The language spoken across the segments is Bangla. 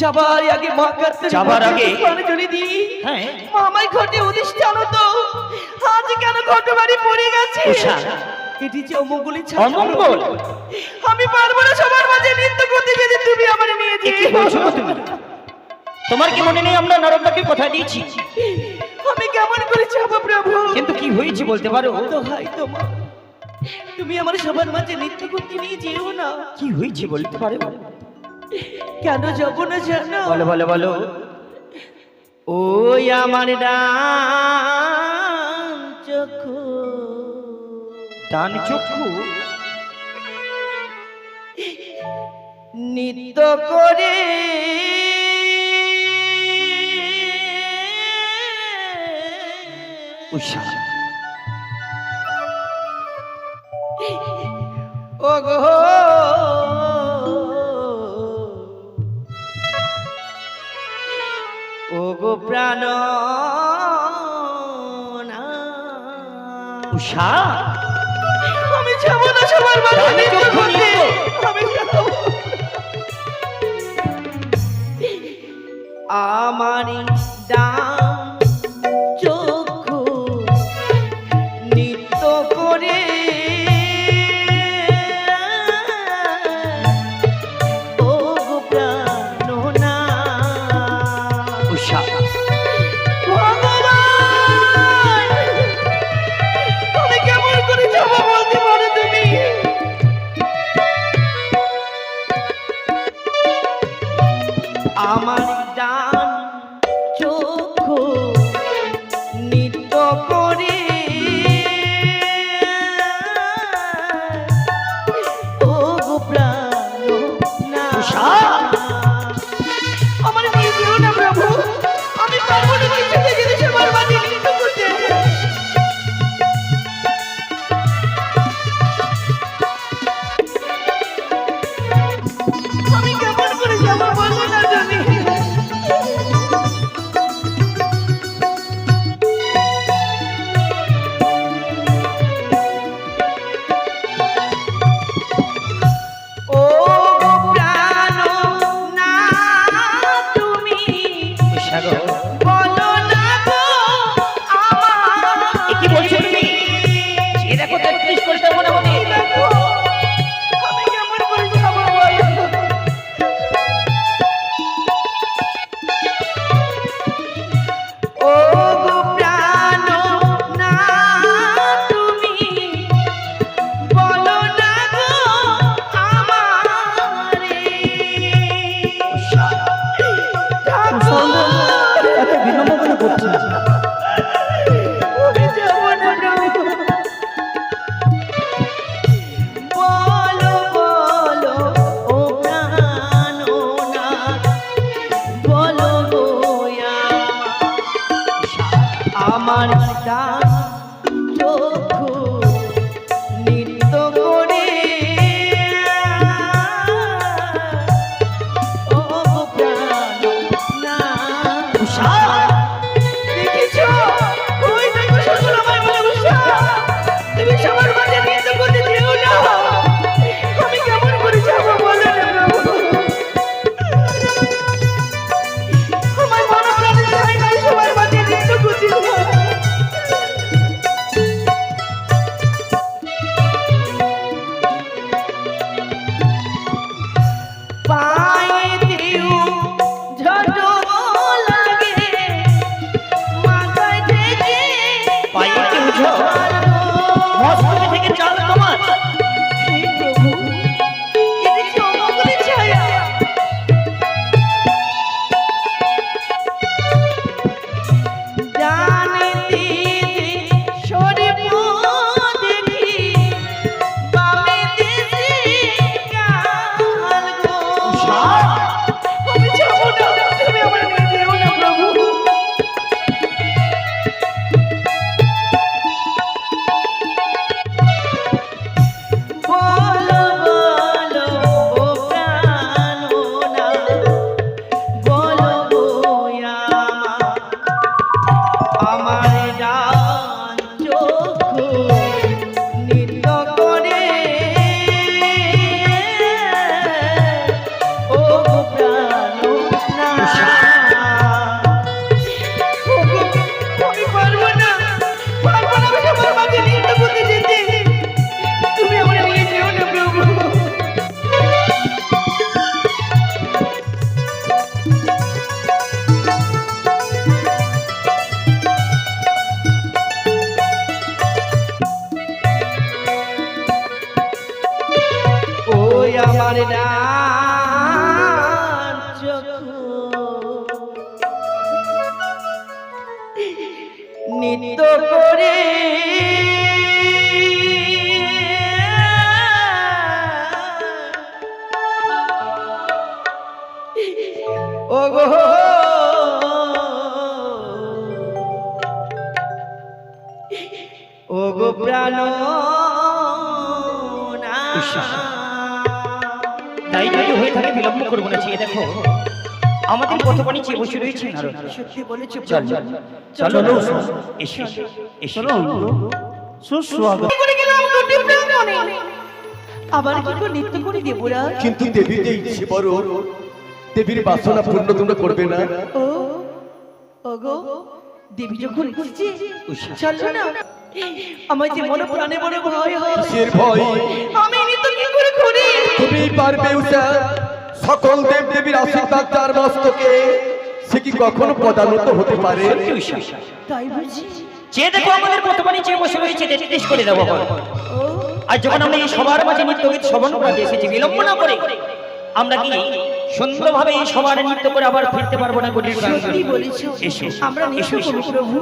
যাবার আগে মহাকাশ যাবার আগে? জুড়ে দিই। হ্যাঁ। মামাই ঘটে অধিষ্ঠান তো। আজ কেন ঘটে বাড়ি পড়ে গেছে? উষা। এটি যে অমঙ্গলি অমঙ্গল। আমি পারব না সবার মাঝে নৃত্য করতে যদি তুমি আমার নিয়ে এ কি বলছো তুমি? তোমার কি মনে নেই আমরা নরকটাকে কোথায় দিয়েছি? আমি কেমন করে যাব প্রভু? কিন্তু কি হয়েছে বলতে পারো? দোহাই তোমার তুমি আমার সবার মাঝে নৃত্য করতে নিয়ে যেও না। কি হয়েছে বলতে পারো? কেন যাব না জানো? বলো বলো বলো। ওই আমার ডান চক্ষু। ডান চক্ষু? নিত্য করে। উষা। উষা আমি যাব না সবার মাঝে নৃত্য চক্ষু। নিত্য। আমি চক্ষু করে ও গো প্রাণনাথ। তোমার ডান নিত্য করে। ও গো বিলম্ব করব না চেয়ে দেখো আমাদের কতখানি চেয়ে বসে রয়েছে সত্যি বলেছ চল চল চলো এসো এসো সুস্বাগত করে গেলাম দুটি প্রাঙ্গণে আবার কি করে নৃত্য করে দেবরা কিন্তু দেবী যে ইচ্ছে বড় দেবীর বাসনা পূর্ণ তোমরা করবে না ও ওগো দেবী যখন এসেছে চলো না আমার যে মনে প্রাণে মনে ভয় হয় কিসের ভয় আমি নৃত্য কি করে করি তুমি পারবে উষা সকল দেব দেবীর আশীর্বাদ তার মস্তকে সে কি কখনো পদানত হতে পারে? তাই বুঝি। চেয়ে দেখো আমাদের কতখানি চেয়ে বসে রয়েছে নির্দেশ করে দেবো আর যখন আমরা এই সবার মাঝে নৃত্য শ্রবণ করতে এসেছি বিলম্ব না করে আমরা কি সুন্দরভাবে এই সবার নৃত্য করে আবার ফিরতে পারব না গরিব এসো আমরা নৃত্য এসো, করব এসো। প্রভু।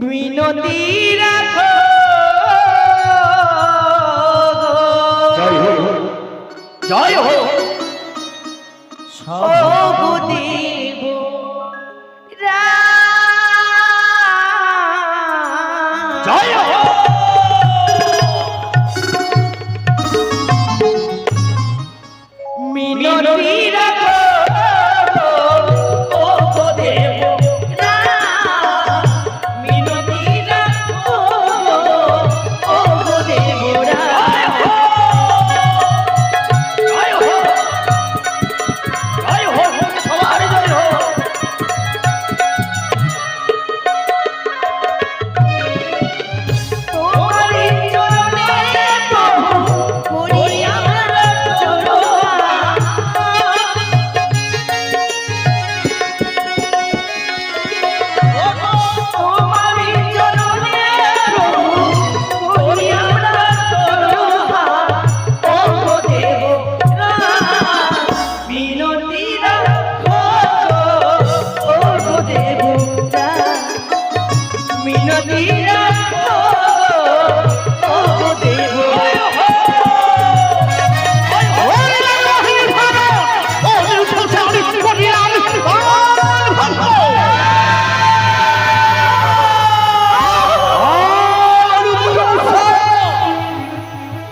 বিনতি রাখো। জয় হো ও গো দেব রা- জয় হো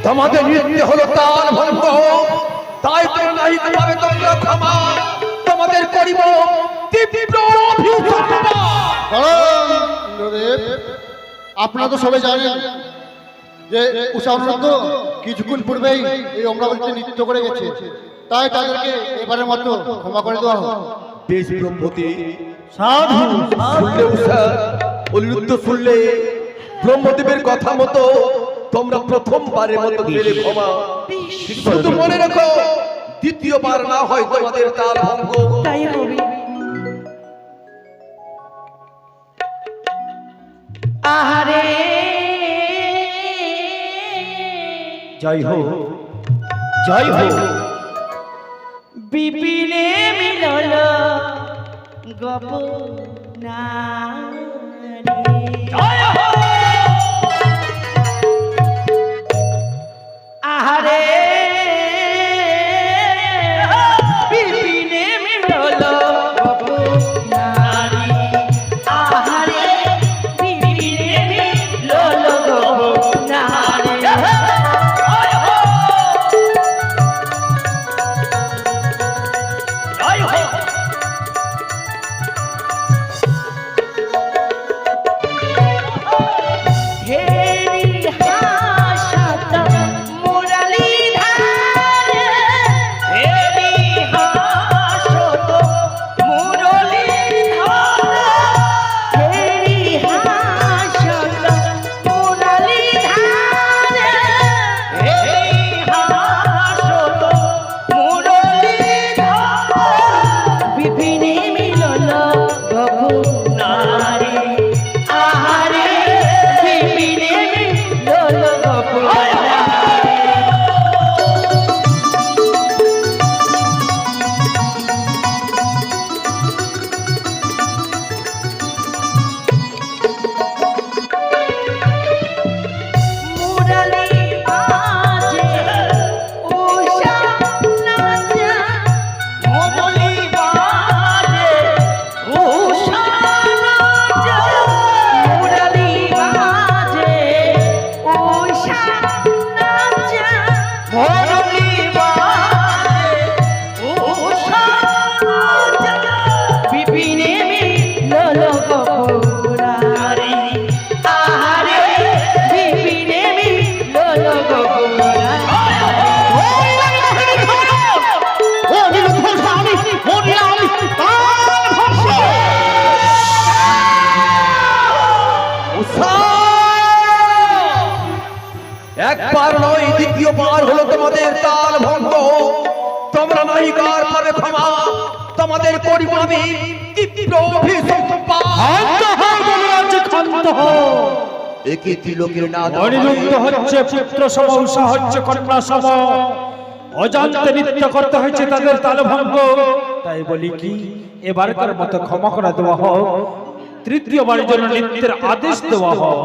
তোমাদের নৃত্য হলো তার ভঙ্গ। তাই তো নাই পাবে তোমরা ক্ষমা তোমাদের করিব তীব্র আপনারা তো সবাই জানেন যে উষা অনুরুদ্ধ কিছুক্ষণ পূর্বেই এই অমরাবতীতে নৃত্য করে গেছে। তাই তাদেরকে এবারের মতো ক্ষমা করে দেওয়া হোক। বেশ ব্রহ্মতি সাধু শুনলে উষা অনিরুদ্ধ শুনলে ব্রহ্মদেবের কথা মতো তোমরা প্রথমবারের মতো পেলে ক্ষমা। শুধু মনে রেখো দ্বিতীয়বার না হয় তোমাদের তাল ভঙ্গ। তাই হবে। আহারে। জয় হো জয় হো বিপিনে মিলল গপ না জয় নায়িকার পরে ক্ষমা। তোমাদের করিব আমি তীব্র একে ত্রিলোকের না অনিরুদ্ধ হচ্ছে পুত্র সম উষা হচ্ছে কন্যা সম। অজান্তে নৃত্য করতে হয়েছে তাদের তালভঙ্গ। তাই বলি কি এবারকার মতো ক্ষমা করে দেওয়া হোক। তৃতীয়বারের জন্য নৃত্যের আদেশ দেওয়া হোক।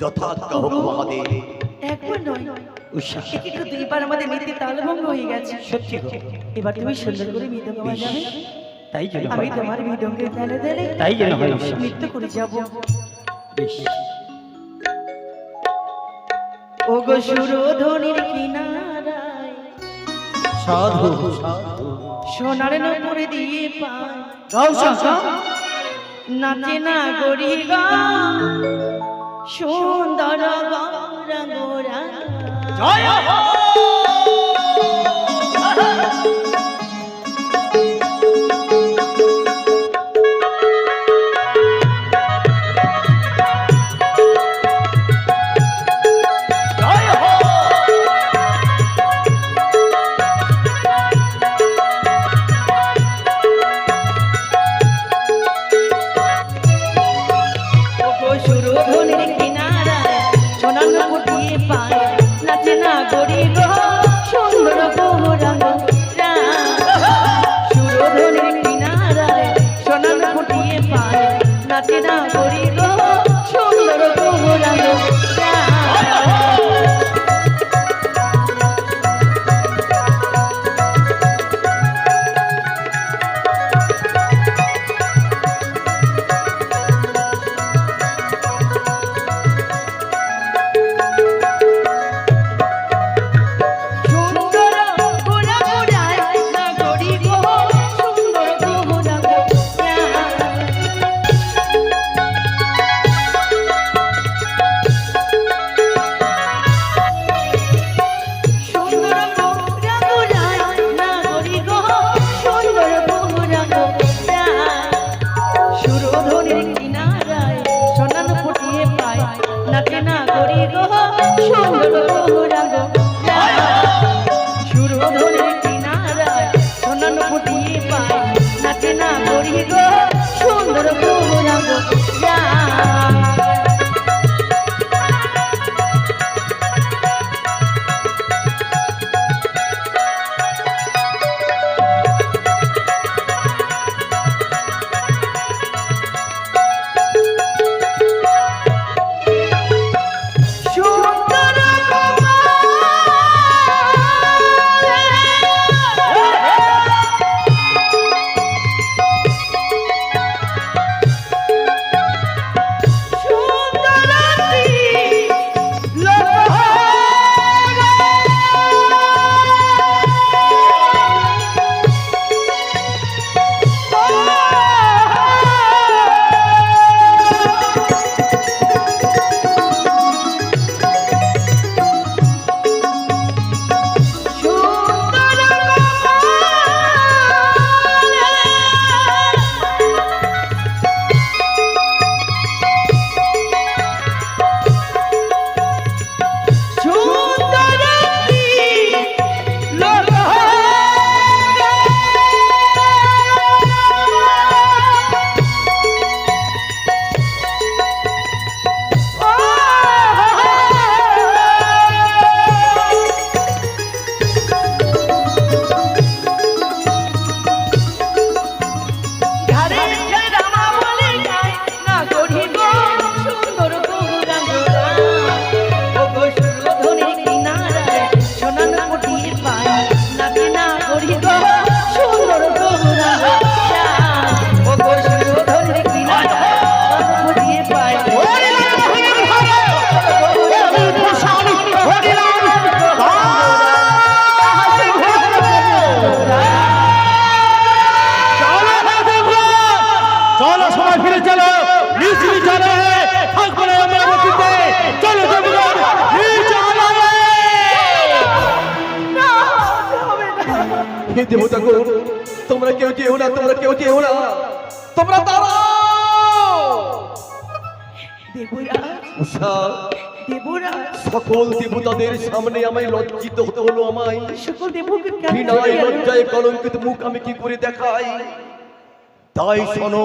যথাজ্ঞা হোক মহাদেব। একবার নয়। উষা কিন্তু দুইবার আমাদের নীতি তালভঙ্গ হয়ে গেছে। সত্যি গো। এবার তুমি সুন্দর করে মৃদঙ্গ বাজাবে তাই যেন আমি। তোমার মৃদঙ্গের তালে তালে তাই যেন হয়। নৃত্য করে যাব। বেশ। ও গো সুরধনির কিনারায়। সাধু। সোনার নপুরে দিয়ে পায় গাও নাচে না গরি গা। সুন্দর গৌরা গোরা জয় চলো সবাই ফিরে চলো। নিশ্চয়ই চলো থাকব আমরা চলো দেবগণ নিচে হে দেবতা গো তোমরা কেউ যেও না তোমরা কেউ যেও না। তোমরা দাঁড়াও। দেবরা উষা সকল দেবতাদের সামনে আমায় লজ্জিত হতে হলো আমায়। সকল বিনয় লজ্জায় কলঙ্কিত মুখ আমি কি করে দেখাই? তাই শোনো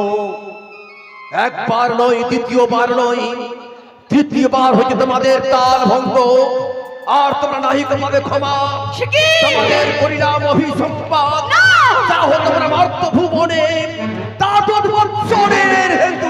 একবার নয় দ্বিতীয়বার নয় তৃতীয়বার হচ্ছে তোমাদের তাল ভঙ্গ আর তোমরা নাহি তোমাদের ক্ষমা। তোমাদের পরিণাম অভিসম্পাদ। তাহ তোমরা মর্ত ভুবনে তা বৎসরের হেতু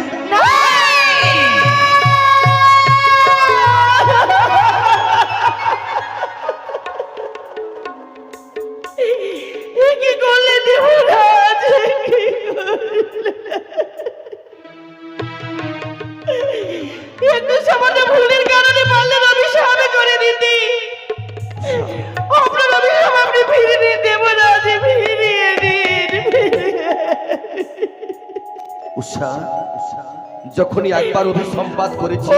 একবার অভিসম্পাদ করেছি।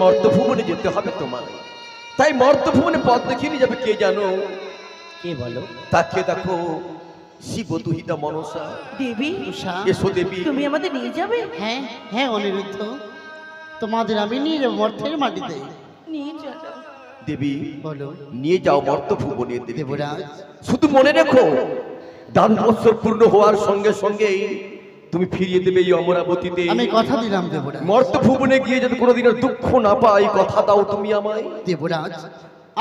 মর্তভুবনে যেতে হবে তোমার তাই মর্তভুবনে পথ দেখিয়ে নিয়ে যাবে কে জানো? কে বলো? তাকে দেখো শিব দুহিতা মনসা। দেবী এসো দেবী। তুমি আমাদের নিয়ে যাবে? হ্যাঁ হ্যাঁ অনিরুদ্ধ। তোমাদের আমি নিয়ে যাব মর্থের মাটিতে। নিয়ে চলো। দেবী বলো। নিয়ে যাও মর্তভুবনে দেবী দেবরাজ। শুধু মনে রেখো দান বৎসর পূর্ণ হওয়ার সঙ্গে সঙ্গে তুমি ফিরিয়ে দেবে এই অমরাবতীতে। আমি কথা দিলাম দেবরাজ। মর্তভুবনে গিয়ে যদি কোনোদিনের দুঃখ না পাই কথা দাও তুমি আমায়। দেবরাজ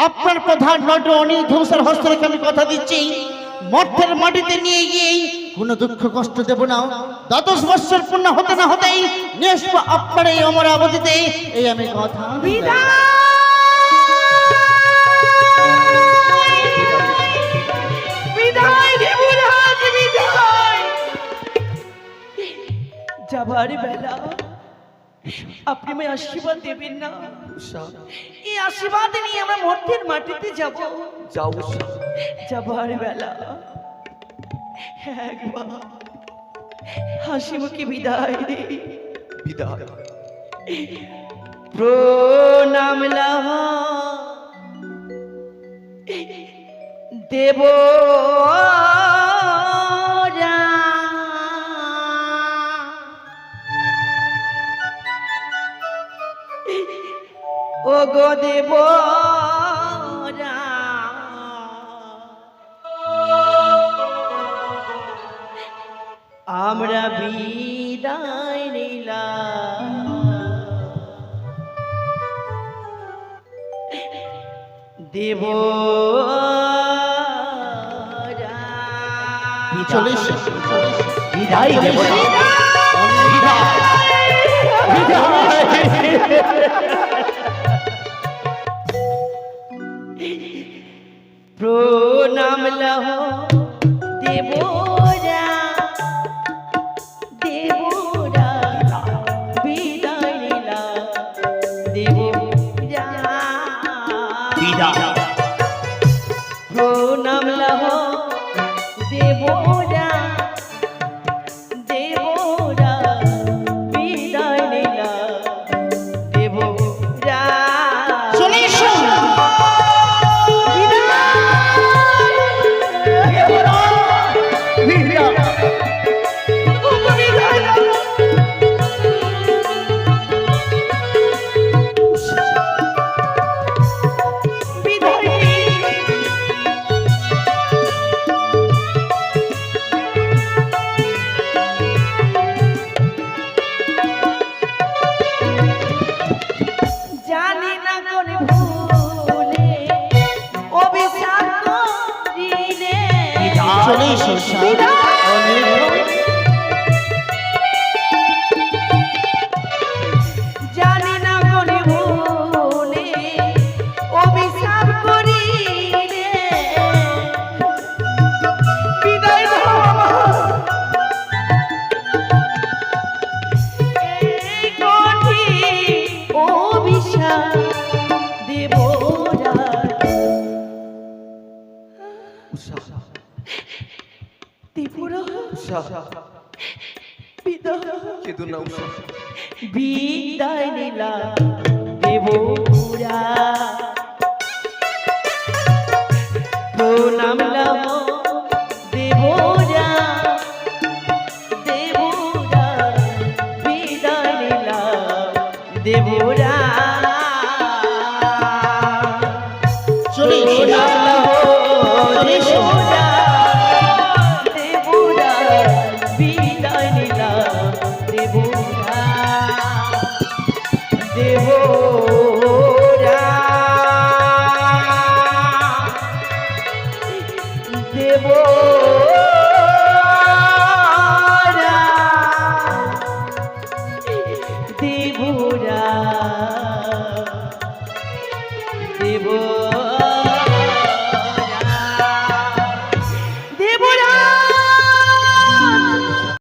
আপনার প্রধান নট অনির্ধ্বংসের হস্ত রেখে আমি কথা দিচ্ছি। মর্তের মাটিতে নিয়ে গিয়েই কোনো দুঃখ কষ্ট দেব না। দ্বাদশ বৎসর পূর্ণ হতে না হতেই নিয়ে আসব আপনার এই অমরাবতীতে এই আমি কথা বিদায়! যাবার বেলা। আপনি আমায় আশীর্বাদ দেবেন না। এই আশীর্বাদ নিয়ে আমরা মর্তের মাটিতে যাব। যাও। উষা। যাবার বেলা। একবার। হাসি মুখে বিদায় দে বিদায়। প্রণাম লহ। দেব। গো দেব আমরা বিদায় নিলাম। দেব চলিস বিদায় দেব বিদায়। বিদায়। Sebo.